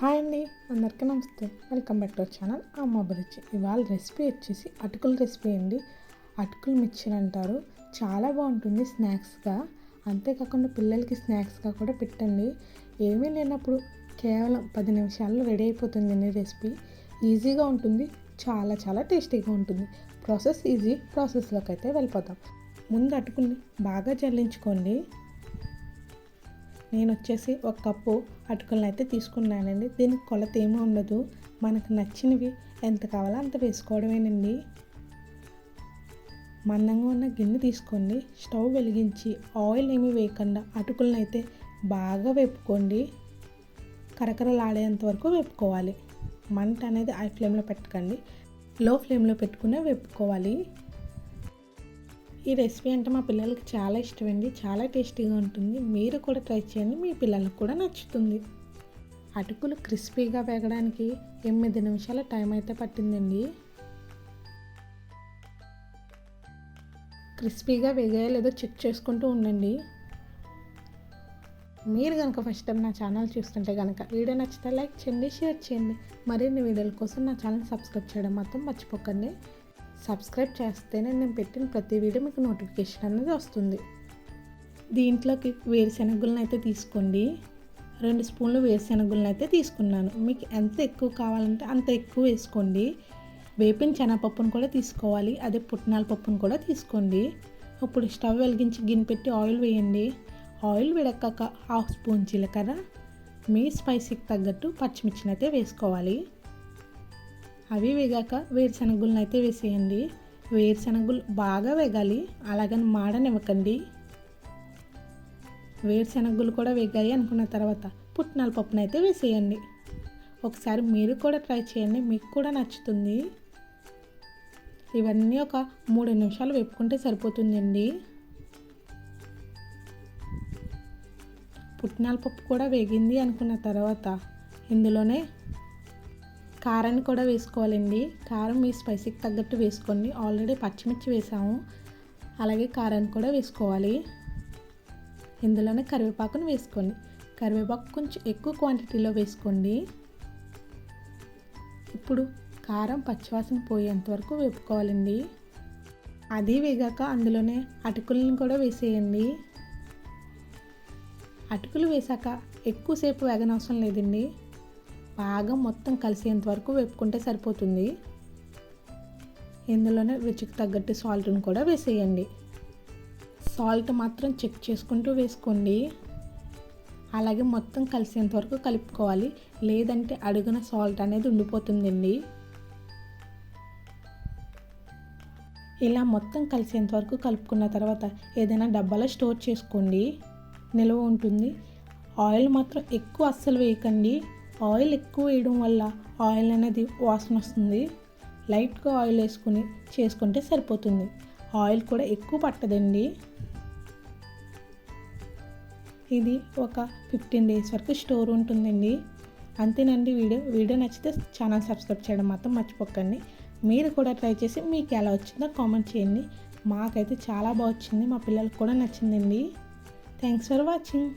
Hi అండి అందరికీ నమస్తే. Welcome back to our channel Amma Abhiruchi ఇవాళ రెసిపీ వచ్చేసి అటుకుల రెసిపీ అండి. అటుకులు మిక్చర్ అంటారు. చాలా బాగుంటుంది స్నాక్స్గా అంతేకాకుండా పిల్లలకి స్నాక్స్గా కూడా పెట్టండి. ఏమీ లేనప్పుడు కేవలం పది నిమిషాల్లో రెడీ అయిపోతుంది అండి రెసిపీ ఈజీగా ఉంటుంది. చాలా చాలా టేస్టీగా ఉంటుంది. ప్రాసెస్ ఈజీ ప్రాసెస్లోకి అయితే వెళ్ళిపోతాం. ముందు అటుకుల్ని బాగా జల్లించుకోండి. నేను వచ్చేసి ఒక కప్పు అటుకులను అయితే తీసుకున్నానండి. దీనికి కొలత ఏమీ ఉండదు. మనకు నచ్చినవి ఎంత కావాలో అంత వేసుకోవడమేనండి. మందంగా ఉన్న గిన్నె తీసుకోండి. స్టవ్ వెలిగించి ఆయిల్ ఏమీ వేయకుండా అటుకులను అయితే బాగా వేపుకోండి. కరకరలాడేంత వరకు వేపుకోవాలి. మంట అనేది హై ఫ్లేమ్లో పెట్టకండి. లో ఫ్లేమ్లో పెట్టుకునే వేపుకోవాలి. ఈ రెసిపీ అంటే మా పిల్లలకి చాలా ఇష్టమండి. చాలా టేస్టీగా ఉంటుంది. మీరు కూడా ట్రై చేయండి. మీ పిల్లలకు కూడా నచ్చుతుంది. అటుకులు క్రిస్పీగా వేగడానికి ఎనిమిది నిమిషాల టైం అయితే పట్టిందండి. క్రిస్పీగా వేగాయో లేదో చెక్ చేసుకుంటూ ఉండండి. మీరు కనుక ఫస్ట్ టైం నా ఛానల్ చూస్తుంటే కనుక వీడియో నచ్చితే లైక్ చేయండి షేర్ చేయండి. మరిన్ని వీడియోల కోసం నా ఛానల్ సబ్స్క్రైబ్ చేయడం మాత్రం మర్చిపోకండి. సబ్స్క్రైబ్ చేస్తేనే నేను పెట్టిన ప్రతి వీడియో మీకు నోటిఫికేషన్ అనేది వస్తుంది. దీంట్లోకి వేరుశెనగులను అయితే తీసుకోండి. రెండు స్పూన్లు వేరుశెనగులను అయితే తీసుకున్నాను. మీకు ఎంత ఎక్కువ కావాలంటే అంత ఎక్కువ వేసుకోండి. వేపిన శనగపప్పును కూడా తీసుకోవాలి. అదే పుట్నాల పప్పును కూడా తీసుకోండి. ఇప్పుడు స్టవ్ వెలిగించి గిన్నె పెట్టి ఆయిల్ వేయండి. ఆయిల్ వేడక్కాక హాఫ్ స్పూన్ జీలకర్ర. మీ స్పైసీకి తగ్గట్టు పచ్చిమిర్చిని అయితే వేసుకోవాలి. అవి వేగాక వేరుశనగులను అయితే వేసేయండి. వేరుశనగులు బాగా వేగాలి. అలాగని మాడనివ్వకండి. వేరుశనగులు కూడా వేగాయి అనుకున్న తర్వాత పుట్నాల పప్పును అయితే వేసేయండి. ఒకసారి మీరు కూడా ట్రై చేయండి. మీకు కూడా నచ్చుతుంది. ఇవన్నీ ఒక మూడు నిమిషాలు వేపుకుంటే సరిపోతుందండి. పుట్నాల పప్పు కూడా వేగింది అనుకున్న తర్వాత ఇందులోనే కారాన్ని కూడా వేసుకోవాలండి. కారం మీ స్పైసీకి తగ్గట్టు వేసుకోండి ఆల్రెడీ పచ్చిమిర్చి వేసాము. అలాగే కారాన్ని కూడా వేసుకోవాలి. ఇందులోనే కరివేపాకును వేసుకోండి. కరివేపాకు కొంచెం ఎక్కువ క్వాంటిటీలో వేసుకోండి. ఇప్పుడు కారం పచ్చివాసన పోయేంత వరకు వేపుకోవాలండి. అది వేగాక అందులోనే అటుకులను కూడా వేసేయండి. అటుకులు వేసాక ఎక్కువసేపు వేగనవసరం లేదండి. బాగా మొత్తం కలిసేంత వరకు వేపుకుంటే సరిపోతుంది. ఇందులోనే రుచికి తగ్గట్టు సాల్ట్ని కూడా వేసేయండి. సాల్ట్ మాత్రం చెక్ చేసుకుంటూ వేసుకోండి. అలాగే మొత్తం కలిసేంత వరకు కలుపుకోవాలి. లేదంటే అడుగున సాల్ట్ అనేది ఉండిపోతుందండి. ఇలా మొత్తం కలిసేంత వరకు కలుపుకున్న తర్వాత ఏదైనా డబ్బాలో స్టోర్ చేసుకోండి. నిల్వ ఉంటుంది. ఆయిల్ మాత్రం ఎక్కువ అస్సలు వేయకండి. ఆయిల్ ఎక్కువ వేయడం వల్ల ఆయిల్ అనేది వాసన వస్తుంది. లైట్గా ఆయిల్ వేసుకుని చేసుకుంటే సరిపోతుంది. ఆయిల్ కూడా ఎక్కువ పట్టదండి. ఇది ఒక ఫిఫ్టీన్ డేస్ వరకు స్టోర్ ఉంటుందండి. అంతేనండి వీడియో. వీడియో నచ్చితే ఛానల్ సబ్స్క్రైబ్ చేయడం మాత్రం మర్చిపోకండి. మీరు కూడా ట్రై చేసి మీకు ఎలా వచ్చిందో కామెంట్ చేయండి. మాకైతే చాలా బాగా వచ్చింది. మా పిల్లలకు కూడా నచ్చిందండి. Thanks for watching.